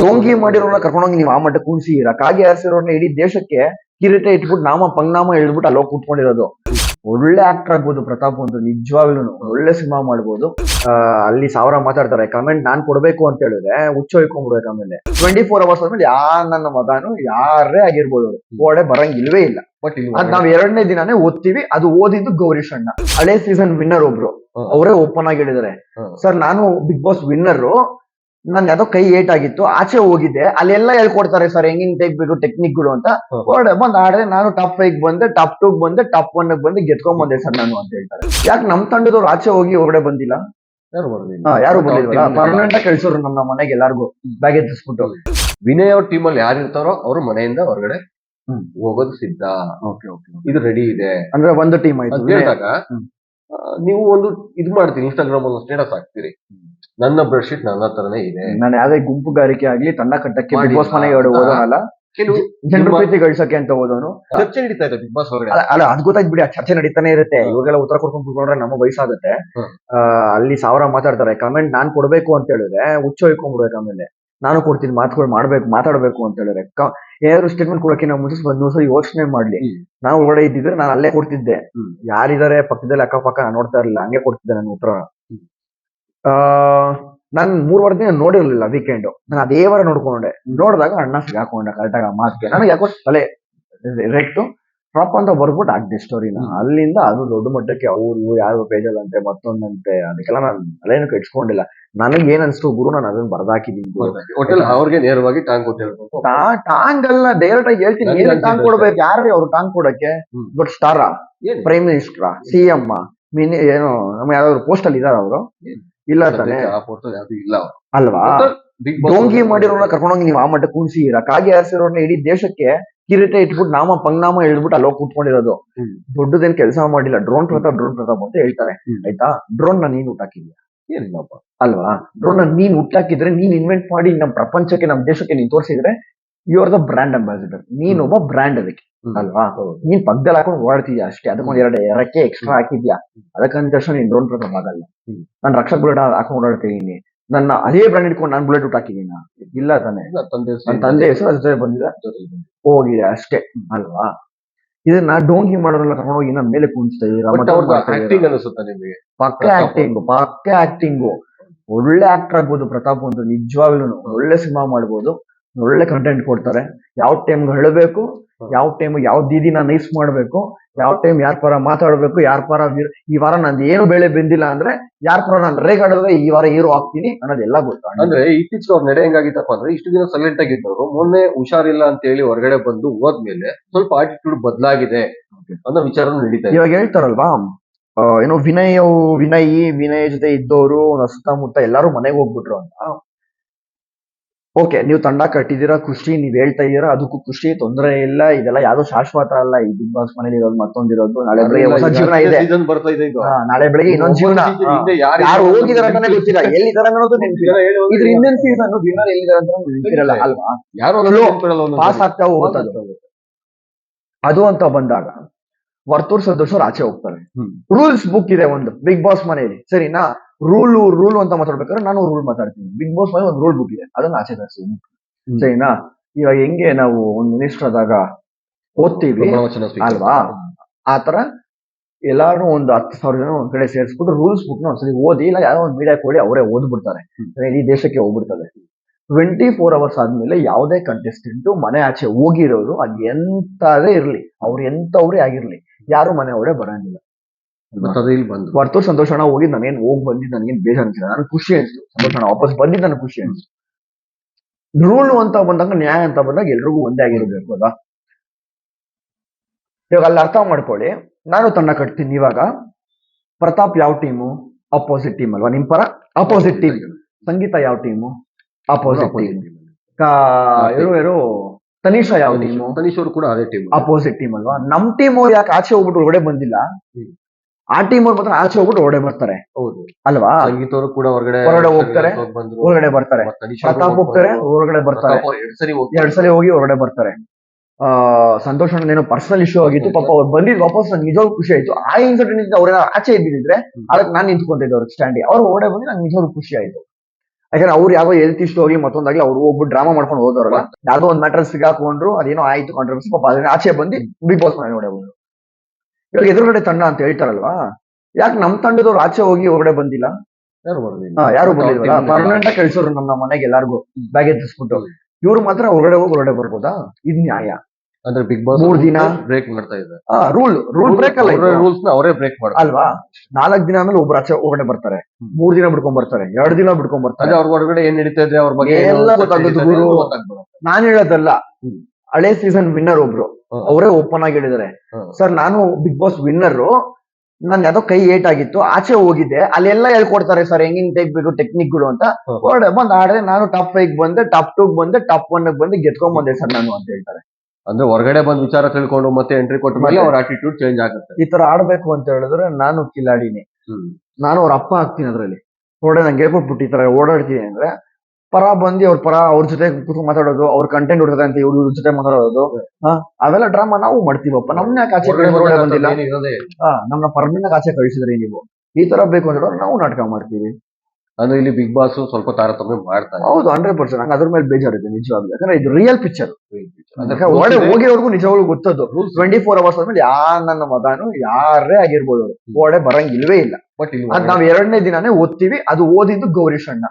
ಡೋಂಗಿ ಮಾಡಿರೋನ ಕರ್ಕೊಂಡೋಗಿ ನೀವು ಆ ಮಟ್ಟ ಕೂರಿಸಿರ ಕಾಗೆ ಹಾರಿಸಿರೋರ್ನ ಇಡೀ ದೇಶಕ್ಕೆ ಕಿರೀಟ ಇಟ್ಬಿಟ್ಟು ನಾಮ ಪಂಗ್ನಾಮ ಹೇಳ್ಬಿಟ್ಟು ಅಲ್ಲಿ ಹೋಗಿ ಕೂತ್ಕೊಂಡಿರೋದು. ಒಳ್ಳೆ ಆಕ್ಟರ್ ಆಗ್ಬೋದು ಪ್ರತಾಪ್ ಅಂತ ನಿಜವಾಗ್ಲೂ ಒಳ್ಳೆ ಸಿನಿಮಾ ಮಾಡ್ಬೋದು. ಅಲ್ಲಿ ಸಾವಿರ ಮಾತಾಡ್ತಾರೆ. ಕಮೆಂಟ್ ನಾನ್ ಕೊಡ್ಬೇಕು ಅಂತ ಹೇಳಿದ್ರೆ ಹುಚ್ಚ ಹೊಯ್ಕೊಂಡ್ಬಿಡ್ಬೇಕು ಆಮೇಲೆ. ಟ್ವೆಂಟಿ ಫೋರ್ ಅವರ್ಸ್ ಆದ್ಮೇಲೆ ಯಾರ್ ನನ್ನ ಮಗನು ಯಾರೇ ಆಗಿರ್ಬೋದು ಅವರು. ಗೋಡೆ ಬರಂಗಿಲ್ವೇ ಇಲ್ಲ. ಬಟ್ ಇಲ್ಲಿ ಅದ್ ನಾವ್ ಎರಡನೇ ದಿನಾನೇ ಓದ್ತೀವಿ. ಅದು ಓದಿದ್ದು ಗೌರೀಶ್ ಅಣ್ಣ ಹಳೆ ಸೀಸನ್ ವಿನ್ನರ್ ಒಬ್ರು. ಅವರೇ ಓಪನ್ ಆಗಿ ಹೇಳಿದಾರೆ. ಸರ್ ನಾನು ಬಿಗ್ ಬಾಸ್ ವಿನ್ನರ್ ನನ್ ಯಾವ್ದೋ ಕೈ ಏಟ್ ಆಗಿತ್ತು ಆಚೆ ಹೋಗಿದ್ದೆ. ಅಲ್ಲೆಲ್ಲ ಹೇಳ್ಕೊಡ್ತಾರೆ ಸರ್ ಹೆಂಗಿಂಗ್ ತೆಗ್ಬೇಕು ಟೆಕ್ನಿಕ್ಗಳು ಅಂತ. ಹೊರಡೆ ಬಂದ್ ಆಡ್ರೆ ನಾನು ಟಾಪ್ ಫೈವ್ ಬಂದೆ ಟಾಪ್ ಟೂ ಬಂದೆ ಟಾಪ್ ಒನ್ ಬಂದು ಗೆದ್ಕೊಂಡ್ ಬಂದೆ ಸರ್ ನಾನು ಅಂತ ಹೇಳ್ತಾರೆ. ಯಾಕೆ ನಮ್ ತಂಡದವ್ರು ಆಚೆ ಹೋಗಿ ಹೊರಗಡೆ ಬಂದಿಲ್ಲ? ಯಾರು ಬರ್ಲಿಲ್ಲ? ಹಾ, ಯಾರು ಬಂದಿಲ್ಲ ಪರ್ಮನೆಂಟ್ ಕಳ್ಸೋರು ನಮ್ಮ ಮನೆಗೆ ಎಲ್ಲಾರ್ಗು ಬ್ಯಾಗ್ ಎತ್ತಿಸ್ಬಿಟ್ಟು. ವಿನಯ್ ಅವ್ರ ಟೀಮ್ ಅಲ್ಲಿ ಯಾರು ಇರ್ತಾರೋ ಅವ್ರ ಮನೆಯಿಂದ ಹೊರಗಡೆ ಹೋಗೋದು ಸಿದ್ಧ. ಓಕೆ ಓಕೆ ಇದು ರೆಡಿ ಇದೆ. ಅಂದ್ರೆ ಒಂದು ಟೀಮ್ ಆಯ್ತು. ನೀವು ಒಂದು ಇದು ಮಾಡ್ತೀರಿ ಇನ್ಸ್ಟಾಗ್ರಾಮ್ ಒಂದು ಸ್ಟೇಟಸ್ ಹಾಕ್ತೀರಿ. ನನ್ನ ಬ್ರಷ್ ಶೀಟ್ ನನ್ನ ಹತ್ರನೇ ಇದೆ. ನಾನು ಯಾವ್ದೇ ಗುಂಪುಗಾರಿಕೆ ಆಗ್ಲಿ ತಂಡ ಕಟ್ಟಕ್ಕೆ ಬಿಗ್ ಬಾಸ್. ಮನೆಗೆ ಓದೋನಲ್ಲ ಕೆಲವು ಜನರ ಪ್ರೀತಿ ಗಳಿಸಕ್ಕೆ ಅಂತ ಚರ್ಚೆ ನಡೀತಾ ಇದೆ ಬಿಗ್ ಬಾಸ್ ಹೊರಗಡೆ. ಅಲ್ಲ ಅದು ಗೊತ್ತಾಯ್ತು ಬಿಡಿ ಆ ಚರ್ಚೆ ನಡೀತಾನೆ ಇರುತ್ತೆ. ಇವಾಗೆಲ್ಲ ಉತ್ತರ ಕೊಡ್ಕೊಂಡು ಕುತ್ಕೊಂಡ್ರೆ ನಮ್ಮ ವಯಸ್ಸಾಗುತ್ತೆ. ಆ, ಅಲ್ಲಿ ಸಾವಿರ ಮಾತಾಡ್ತಾರೆ ಕಮೆಂಟ್ ನಾನ್ ಕೊಡ್ಬೇಕು ಅಂತ ಹೇಳಿದ್ರೆ ಹುಚ್ಚ ಹೋಯ್ಕೊಂಡ್ಬಿಡ್ಬೇಕು ಆಮೇಲೆ. ನಾನು ಕೊಡ್ತೀನಿ ಮಾತುಗಳು ಮಾಡ್ಬೇಕು ಮಾತಾಡ್ಬೇಕು ಅಂತ ಹೇಳಿದ್ರೆ ಏನಾದ್ರು ಸ್ಟೇಟ್ಮೆಂಟ್ ಕೊಡಕ್ಕೆ ನಾವು ಮುಂಚೆ ಒಂದ್ ಸಲ ಯೋಚನೆ ಮಾಡ್ಲಿ. ನಾನು ನಾವು ಒಳಗಡೆ ಇದ್ದಿದ್ರೆ ನಾನು ಅಲ್ಲೇ ಕೊಡ್ತಿದ್ದೆ. ಯಾರಿದಾರೆ ಯಾರಿದ್ದಾರೆ ಪಕ್ಕದಲ್ಲಿ ಅಕ್ಕಪಕ್ಕ ನಾನು ನೋಡ್ತಾ ಇರಲಿಲ್ಲ ಹಂಗೆ ಕೊಡ್ತಿದ್ದೆ ನನ್ನ ಉತ್ತರ. ಆ ನಾನು ಮೂರು ದಿನ ನೋಡಿರ್ಲಿಲ್ಲ ವೀಕೆಂಡ್ ನಾನು ಅದೇ ವಾರ ನೋಡ್ಕೊಂಡೆ. ನೋಡಿದಾಗ ಅಣ್ಣ ಸಿಗಾಕೊಂಡೆ ಕರೆಕ್ಟಾಗಿ ಆ ಮಾತಿಗೆ. ನನಗೆ ಯಾಕೋ ತಲೆ ರೆಕ್ಟು ಪ್ರಾಪರ್ ಅಂತ ಬರ್ಬಿಟ್ಟು ಆಗ್ದೆ ಸ್ಟೋರಿನ. ಅಲ್ಲಿಂದ ಅದು ದೊಡ್ಡ ಮಟ್ಟಕ್ಕೆ ಅವ್ರು ಯಾರು ಪೇಜಲ್ಲಂತೆ ಮತ್ತೊಂದಂತೆ ಅದಕ್ಕೆಲ್ಲ ನಾನು ಅಲ್ಲೇನು ಕೆಡ್ಸ್ಕೊಂಡಿಲ್ಲ. ನನಗೆ ಏನ್ ಅನ್ಸ್ತು ಗುರು ನಾನು ಅದನ್ನ ಬರ್ದಾಕಿದ್ದೀನಿ ಹೋಟೆಲ್ ಅವ್ರಿಗೆ ನೇರವಾಗಿ ಟಾಂಗ್ ಟಾಂಗ್ ಅಲ್ಲ ಡೈರೆಕ್ಟ್ ಆಗಿ ಹೇಳ್ತೀನಿ. ಏನ್ ಟಾಂಗ್ ಕೊಡ್ಬೇಕು? ಯಾರ್ರಿ ಅವ್ರು ಟಾಂಗ್ ಕೊಡಕ್ಕೆ? But star? Prime minister C M mini ಏನು ನಮ್ಮ ಯಾವ್ದಾದ್ರು ಪೋಸ್ಟ್ ಅಲ್ಲಿ ಇದಾರ ಅವರು? ಇಲ್ಲ ತಾನೆ. ಇಲ್ಲ ಅಲ್ವಾ? ಡೋಂಗಿ ಮಾಡಿರೋನ ಕರ್ಕೊಂಡೋಗಿ ನೀವು ಆ ಮಟ್ಟ ಇರ. ಕಾಗೆ ಹಾರಿಸಿರೋರ್ನ ಇಡೀ ದೇಶಕ್ಕೆ ಕಿರೀಟ ಇಟ್ಬಿಟ್ಟು ನಾಮ ಪಂಗ್ನಾಮ ಹೇಳ್ಬಿಟ್ಟು ಅಲ್ಲಿ ಹೋಗಿ ಕೂತ್ಕೊಂಡಿರೋದು. ಹ್ಮ್. ದೊಡ್ಡದೇನ್ ಕೆಲಸ ಮಾಡಿಲ್ಲ. ಡ್ರೋನ್ ಪ್ರತಾಪ್ ಡ್ರೋನ್ ಪ್ರತಾಪ್ ಅಂತ ಹೇಳ್ತಾರೆ. ಆಯ್ತಾ? ಡ್ರೋನ್ನ ನೀನ್ ಹುಟ್ಟಾಕಿದ್ಯಾ ಏನಿಲ್ಲಪ್ಪ ಅಲ್ವಾ? ಡ್ರೋನ್ನ ನೀನ್ ಹುಟ್ಟಾಕಿದ್ರೆ ನೀನ್ ಇನ್ವೆಂಟ್ ಮಾಡಿ ನಮ್ಮ ಪ್ರಪಂಚಕ್ಕೆ ನಮ್ಮ ದೇಶಕ್ಕೆ ನೀನ್ ತೋರಿಸಿದ್ರೆ you are the brand ambassador ನೀನೊಬ್ಬ ಬ್ರ್ಯಾಂಡ್ ಬ್ರಾಂಡ್ ಅದಕ್ಕೆ ಅಲ್ವಾ. ನೀನ್ ಪಕ್ಕದಲ್ಲಿ ಹಾಕೊಂಡು ಓಡಾಡ್ತಿದ್ಯಾ ಅಷ್ಟೇ? ಅದಕ್ಕೊಂದ್ ಎರಡು ಎರಕ್ಕೆ ಎಕ್ಸ್ಟ್ರಾ ಹಾಕಿದ್ಯಾ? ಅದಕ್ಕಂದ ತಕ್ಷಣ ನೀನ್ ಡ್ರೋನ್ ಪ್ರತಾಪ್ ಆಗಲ್ಲ. ನಾನು ರಕ್ಷಕ್ ಬುಲೆಟ್ ಹಾಕೊಂಡು ಓಡಾಡ್ತಿದ್ದೀನಿ ನನ್ನ ಅದೇ ಬ್ರಾಂಡ್ ಇಟ್ಕೊಂಡು ನಾನು ಬುಲೆಟ್ ಹುಟ್ಟಾಕಿದೀನ ಇಲ್ಲ ತಾನೆ. ತಂದೆ ಹೆಸರು ಅದ್ರ ಜೊತೆಗೆ ಬಂದಿದೆ. ಹೋಗಿದೆ ಅಷ್ಟೇ ಅಲ್ವಾ? ಇದನ್ನ ಡೋಂಗಿ ಮಾಡೋರೆಲ್ಲ ಕರ್ಕೊಂಡು ಹೋಗಿ ನಮ್ಮ ಮೇಲೆ acting ಅನಿಸುತ್ತಾ ನಿಮಗೆ? ಪಕ್ಕ ಆಕ್ಟಿಂಗ್ ಪಕ್ಕ ಆಕ್ಟಿಂಗು ಒಳ್ಳೆ ಆಕ್ಟರ್ ಆಗ್ಬೋದು ಪ್ರತಾಪ್ ಅಂತ ನಿಜವಾಗ್ಲೂ ಒಳ್ಳೆ ಸಿನಿಮಾ ಮಾಡ್ಬೋದು. ಒಳ್ಳೆ ಕಂಟೆಂಟ್ ಕೊಡ್ತಾರೆ. ಯಾವ ಟೈಮ್ ಹೇಳಬೇಕು? ಯಾವ ಟೈಮ್ ಯಾವ ದೀದಿನ ನೈಸ್ ಮಾಡ್ಬೇಕು ಯಾವ ಟೈಮ್ ಯಾರ ಪರ ಮಾತಾಡ್ಬೇಕು ಯಾರ ಪರ ಈ ವಾರ ನಾನು ಏನು ಬೆಳೆ ಬಂದಿಲ್ಲ ಅಂದ್ರೆ ಯಾರ ಪರ ನಾನು ರೇಗಾಡಿದ್ರೆ ಈ ವಾರ ಹೀರೋ ಆಗ್ತೀನಿ ಅನ್ನೋದೆಲ್ಲ ಗೊತ್ತು. ಅಂದ್ರೆ ಇತ್ತೀಚೆಗೆ ಅವ್ರ ನಡೆ ಹೆಂಗಾಗಿತ್ತಪ್ಪ ಅಂದ್ರೆ ಇಷ್ಟು ದಿನ ಸೈಲೆಂಟ್ ಆಗಿದ್ದವರು ಮೊನ್ನೆ ಹುಷಾರಿಲ್ಲ ಅಂತ ಹೇಳಿ ಹೊರಗಡೆ ಬಂದು ಹೋದ್ಮೇಲೆ ಸ್ವಲ್ಪ ಆಟಿಟ್ಯೂಡ್ ಬದಲಾಗಿದೆ ಅನ್ನೋ ವಿಚಾರ ನಡೀತಾ ಇವಾಗ ಹೇಳ್ತಾರಲ್ವಾ ಏನೋ ವಿನಯ್ ವಿನಯಿ ವಿನಯ ವಿನಯ್ ಜೊತೆ ಇದ್ದವರು ಸುತ್ತಮುತ್ತ ಎಲ್ಲಾರು ಮನೆಗೆ ಹೋಗ್ಬಿಟ್ರು ಅಂತ. ಓಕೆ ನೀವು ತಂಡ ಕಟ್ಟಿದ್ದೀರಾ ಖುಷಿ ನೀವು ಹೇಳ್ತಾ ಇದ್ದೀರಾ ಅದಕ್ಕೂ ಖುಷಿ ತೊಂದರೆ ಇಲ್ಲ ಇದೆಲ್ಲ ಯಾವ್ದೋ ಶಾಶ್ವತ ಅಲ್ಲ ಈ ಬಿಗ್ ಬಾಸ್ ಮನೇಲಿ ಇರೋದು ಮತ್ತೊಂದಿರೋದು ನಾಳೆ ಬೆಳಗ್ಗೆ ಹೊಸ ಜೀವನ ಇದೆ. ನಾಳೆ ಬೆಳಗ್ಗೆ ಇನ್ನೊಂದು ಜೀವನ. ಯಾರು ಹೋಗಿದಾರ ಅಂತಾನೆ ಗೊತ್ತಿಲ್ಲ. ಎಲ್ಲಿದ್ದಾರೆ ಅನ್ನೋದು. ಇದ್ರ ಹಿಂದಿನ ಸೀಸನ್ ವಿನ್ನರ್ ಎಲ್ಲಿದ್ದಾರೆ ಅಂತ ನೆನಪಿರಲ್ಲ ಅಲ್ವಾ? ಯಾರು. ಪಾಸ್. ಆಗ್ತಾ ಹೋಗುತ್ತೆ. ಅದು. ಅದು ಅಂತ ಬಂದಾಗ ವರ್ತೂರ್ ಸಂತೋಷ್ ಅವ್ರು ಆಚೆ ಹೋಗ್ತಾರೆ. ರೂಲ್ಸ್ ಬುಕ್ ಇದೆ ಒಂದು ಬಿಗ್ ಬಾಸ್ ಮನೆಯಲ್ಲಿ ಸರಿನಾ? ರೂಲ್ ರೂಲ್ ಅಂತ ಮಾತಾಡ್ಬೇಕಾದ್ರೆ ನಾನು ರೂಲ್ ಮಾತಾಡ್ತೀನಿ. ಬಿಗ್ ಬಾಸ್ ಮನೆ ಒಂದು ರೂಲ್ ಬುಕ್ ಇದೆ. ಅದನ್ನ ಆಚೆ ತರಿಸ್ತೀನಿ. ಸರಿನಾ? ಇವಾಗ ಹೆಂಗೆ ನಾವು ಒಂದು ಮಿನಿಸ್ಟರ್ ಆದಾಗ ಓದ್ತೀವಿ. ಅಲ್ವಾ? ಆತರ ಎಲ್ಲಾರು ಒಂದು ಹತ್ತು ಸಾವಿರ ಜನ ಒಂದ್ ಕಡೆ ಸೇರಿಸ್ಬಿಟ್ಟು ರೂಲ್ಸ್ ಬುಕ್ನ ಒಂದ್ಸಲಿ ಓದಿ ಇಲ್ಲ ಯಾರೋ ಒಂದು ಮೀಡಿಯಾ ಕೊಡಿ ಅವರೇ ಓದ್ಬಿಡ್ತಾರೆ. ಇಡೀ ದೇಶಕ್ಕೆ ಹೋಗ್ಬಿಡ್ತಾರೆ ಟ್ವೆಂಟಿ ಫೋರ್ ಅವರ್ಸ್ ಆದ್ಮೇಲೆ ಯಾವುದೇ ಕಂಟೆಸ್ಟೆಂಟ್ ಮನೆ ಆಚೆ ಹೋಗಿರೋರು ಅದ್ ಎಂತದೇ ಇರ್ಲಿ. ಅವ್ರು ಎಂತವ್ರೇ ಆಗಿರ್ಲಿ. ಯಾರು ಮನೆ ಅವರೇ ಬರಂಗಿಲ್ಲ. ಮತ್ತೆ ಸಂತೋಷ ಅಣ್ಣ ಬಂದು. ವರ್ತೂರ್ ಸಂತೋಷಣ ಹೋಗಿ ನಾನೇನ್ ಹೋಗಿ ಬಂದಿದ್ದು ನನಗೇನ್ ಬೇಜಾರ್ ಅನ್ಸಿಲ್ಲ. ನನಗೆ ಖುಷಿ ಅನ್ಸ್ತು ಸಂತೋಷಣ ವಾಪಸ್ ಬಂದಿದ್ದು ನನಗೆ ಖುಷಿ ಅನ್ಸ್ತು ರೂಲ್ ಅಂತ ಬಂದಾಗ ನ್ಯಾಯ ಅಂತ ಬಂದಾಗ ಎಲ್ರಿಗೂ ಒಂದೇ ಆಗಿರ್ಬೇಕು ಅಲ್ವಾ? ಇವಾಗ ಅಲ್ಲಿ ಅರ್ಥ ಮಾಡ್ಕೊಳ್ಳಿ. ನಾನು ತನ್ನ ಕಟ್ತೀನಿ ಇವಾಗ. ಪ್ರತಾಪ್ ಯಾವ ಟೀಮು? ಅಪೋಸಿಟ್ ಟೀಮ್ ಅಲ್ವಾ? ನಿಮ್ ಪರ? Opposite team. ಸಂಗೀತ ಯಾವ ಟೀಮು? Opposite team. ಯಾರು ಯಾರು ತನಿಷಾ ಯಾವ ಟೀಮು? ತನೀಶ್ ಅವರು ಕೂಡ ಅದೇ ಟೀಮ್. ಅಪೋಸಿಟ್ ಟೀಮ್ ಅಲ್ವಾ? ನಮ್ ಟೀಮ್ ಅವ್ರು ಯಾಕೆ ಆಚೆ ಹೋಗ್ಬಿಟ್ಟು ಒಳಗಡೆ ಬಂದಿಲ್ಲ. ಆ ಟೀಮ್ ಅವ್ರು ಮಾತ್ರ ಆಚೆ ಹೋಗ್ಬಿಟ್ಟು ಹೊರಗಡೆ ಬರ್ತಾರೆ. ಹೌದು. ಅಲ್ವಾ? ಸಂಗೀತವರು ಕೂಡ ಹೊರಗಡೆ ಹೊರಗಡೆ ಹೋಗ್ತಾರೆ. ಹೊರಗಡೆ ಬರ್ತಾರೆ. ಪ್ರತಾಪ್ ಹೋಗ್ತಾರೆ ಹೊರಗಡೆ ಬರ್ತಾರೆ. ಎರಡ್ ಸರಿ. ಸಲ ಹೋಗಿ ಹೊರಗಡೆ ಬರ್ತಾರೆ. ಆ ಸಂತೋಷ್ ಏನೋ ಪರ್ಸನಲ್ ಇಶ್ಯೂ ಆಗಿತ್ತು. ಪಾಪ ಅವ್ರು ಬಂದಿದ್ ವಾಪಸ್ ನಂಗೆ ನಿಜವಾಗ್ಲೂ ಖುಷಿ ಆಯ್ತು. ಆ ಇನ್ಸಿಡೆಂಟ್ ಅವ್ರ ಆಚೆ ಇದ್ದಿದ್ರೆ. ಅದಕ್ಕೆ ನಾನು ನಿಂತ್ಕೊಂತಿದ್ದೆ ಅವ್ರಿಗೆ ಸ್ಟ್ಯಾಂಡಿ ಅವ್ರು ಹೊರಗಡೆ ಬಂದು ನಂಗೆ ನಿಜವಾಗ್ಲೂ ಖುಷಿ ಆಯ್ತು. ಯಾಕಂದ್ರೆ ಅವ್ರು ಯಾವ್ದೋ ಹೆಲ್ತ್ ಇಷ್ಟು ಹೋಗಿ ಮತ್ತೊಂದಾಗ್ಲಿ ಅವ್ರು ಹೋಗ್ಬಿಟ್ಟು ಡ್ರಾಮಾ ಮಾಡ್ಕೊಂಡು ಹೋದವ್ರಲ್ಲ ಯಾವ್ದೋ ಒಂದ್ ಮ್ಯಾಟರ್ ಸಿಗಾಕೊಂಡ್ರು ಅದೇನೋ ಆಯ್ತು ಕಾಂಟ್ರವರ್ಸಿ ಪಾಪ ಅದನ್ನ ಆಚೆ ಬಂದು ಬಿಗ್ ಬಾಸ್ ಮನೆ ನೋಡಿ ಬಂದ್ರು. ಇವಾಗ ಎದುರುಗಡೆ ತಂಡ ಅಂತ ಹೇಳ್ತಾರಲ್ವಾ? ಯಾಕೆ ನಮ್ ತಂಡದವ್ರು ಆಚೆ ಹೋಗಿ ಹೊರಗಡೆ ಬಂದಿಲ್ಲ? ಯಾರು ಬರ್ಲಿಲ್ಲ? ಹಾ, ಯಾರು ಪರ್ಮನೆಂಟ್ ಆಗಿ ಕಳ್ಸೋರು ನಮ್ಮ ಮನೆಗೆ ಎಲ್ಲಾರ್ಗು ಬ್ಯಾಗ್ ಎತ್ತಿಸ್ಬಿಟ್ಟು. ಇವ್ರು ಮಾತ್ರ ಹೊರಗಡೆ ಹೋಗಿ ಹೊರಗಡೆ ಬರ್ಬೋದಾ? ಇದ್ ನ್ಯಾಯ. ಅಂದ್ರೆ ಬಿಗ್ ಬಾಸ್ ಮೂರ್ ದಿನ ಬ್ರೇಕ್ ಮಾಡ್ತಾ ಇದ್ದಾರೆ. ರೂಲ್ ರೂಲ್ ಬ್ರೇಕ್ ಅಲ್ಲ. ರೂಲ್ಸ್ನ ಅವರೇ ಬ್ರೇಕ್ ಮಾಡ್ತಾರೆ. ಅಲ್ವಾ? ನಾಲ್ಕ್ ದಿನ ಆಮೇಲೆ ಒಬ್ರು ಆಚೆ ಹೊರಗಡೆ ಬರ್ತಾರೆ. ಮೂರ್ ದಿನ ಬಿಡ್ಕೊಂಡ್ ಬರ್ತಾರೆ. ಎರಡ್ ದಿನ ಬಿಡ್ಕೊಂಡ್ ಬರ್ತಾರೆ. ಅವ್ರ ಹೊರಗಡೆ ಏನ್ ನಡೀತಾ ಇದೆ ಅವ್ರ ಬಗ್ಗೆ ಎಲ್ಲ ಗೊತ್ತಾಗುತ್ತೆ ಗುರು. ನಾನ್ ಹೇಳೋದಲ್ಲ. ಹಳೆ ಸೀಸನ್ ವಿನ್ನರ್ ಒಬ್ರು. ಅವರೇ ಓಪನ್ ಆಗಿ ಹೇಳಿದಾರೆ. ಸರ್ ನಾನು ಬಿಗ್ ಬಾಸ್ ವಿನ್ನರ್ ನನ್ ಯಾವ್ದೋ ಕೈ ಏಟ್ ಆಗಿತ್ತು ಆಚೆ ಹೋಗಿದ್ದೆ ಅಲ್ಲೆಲ್ಲ ಹೇಳ್ಕೊಡ್ತಾರೆ ಸರ್ ಹೆಂಗ್ ಹೆಂಗ್ ತೆಗ್ಬೇಕು ಟೆಕ್ನಿಕ್ಗಳು ಅಂತ. ಹ್ಮ್. ಹೊರಡೆ ಬಂದ್ ಆಡಿದೆ. ನಾನು ಟಾಪ್ ಫೈವ್ ಬಂದೆ ಟಾಪ್ ಟೂ ಬಂದೆ ಟಾಪ್ ಒನ್ ಬಂದೆ ಗೆದ್ಕೊಂಡ್ ಬಂದೆ ಸರ್ ನಾನು ಅಂತ ಹೇಳ್ತಾರೆ. ಅಂದ್ರೆ ಹೊರಗಡೆ ಬಂದ್ ವಿಚಾರ ತಿಳ್ಕೊಂಡು ಮತ್ತೆ ಎಂಟ್ರಿ ಕೊಟ್ಟ ಮೇಲೆ? ಅವ್ರ ಆಟಿಟ್ಯೂಡ್ ಚೇಂಜ್ ಆಗುತ್ತೆ. ಈ ತರ ಆಡ್ಬೇಕು ಅಂತ ಹೇಳಿದ್ರೆ ನಾನು ಕಿಲಾಡಿನಿ. ನಾನು ಅವ್ರ ಅಪ್ಪ ಆಗ್ತೀನಿ ಅದ್ರಲ್ಲಿ. ಹೊರಡೆ ನಂಗೆ ಹೇಳ್ಕೊಟ್ಬಿಟ್ಟು ಈ ತರ ಓಡಾಡ್ತೀನಿ ಅಂದ್ರೆ ಪರ ಬಂದು ಅವ್ರ ಪರ ಅವ್ರ ಜೊತೆ ಕೂತ್ಕೊಂಡು ಮಾತಾಡೋದು ಅವ್ರ ಕಂಟೆಂಟ್ ಹುಡ್ತದೆ ಅಂತ ಇವ್ರ ಜೊತೆ ಮಾತಾಡೋದು ಅವೆಲ್ಲ ಡ್ರಾಮಾ ನಾವು ಮಾಡ್ತೀವಪ್ಪ. ನಮ್ನ ಯಾಕೆ ಆಚೆ ಬಂದಿಲ್ಲ. ಹಾ, ಪರ್ಮನೆಂಟ್ ಆಚೆ ಕಳಿಸಿದ್ರಿ ನೀವು. ಈ ತರ ಬೇಕು ಅಂತ ಹೇಳಿದ್ರೆ ನಾವು ನಾಟಕ ಮಾಡ್ತೀವಿ. ಅಂದ್ರೆ ಇಲ್ಲಿ ಬಿಗ್ ಬಾಸ್ ಸ್ವಲ್ಪ ತಾರತಮ್ಯ ಮಾಡ್ತಾರೆ. ಹೌದು ಹಂಡ್ರೆಡ್ ಪರ್ಸೆಂಟ್ ನಂಗೆ ಅದ್ರ ಮೇಲೆ ಬೇಜಾರಿದೆ ನಿಜವಾಗ್ಲೂ. ಯಾಕಂದ್ರೆ ಇದು ರಿಯಲ್ ಪಿಕ್ಚರ್ ಅಂದ್ರೆ ಇದೆ. ಹೋಗಿರೋರ್ಗು ನಿಜವಾಗ್ಲೂ ಗೊತ್ತದ್ದು ಟ್ವೆಂಟಿ ಫೋರ್ ಅವರ್ಸ್ ಆದ್ಮೇಲೆ ಯಾರು ನನ್ನ ಮಗನು ಯಾರೇ ಆಗಿರ್ಬೋದು ಒಡೆ ಬರಂಗಿಲ್ವೇ ಇಲ್ಲ. ಬಟ್ ನಾವು ಅದ್ ನಾವ್ ಎರಡನೇ ದಿನಾನೇ ಓದ್ತೀವಿ ಅದು ಓದಿದ್ದು ಗೌರೀಶ್ ಅಣ್ಣ.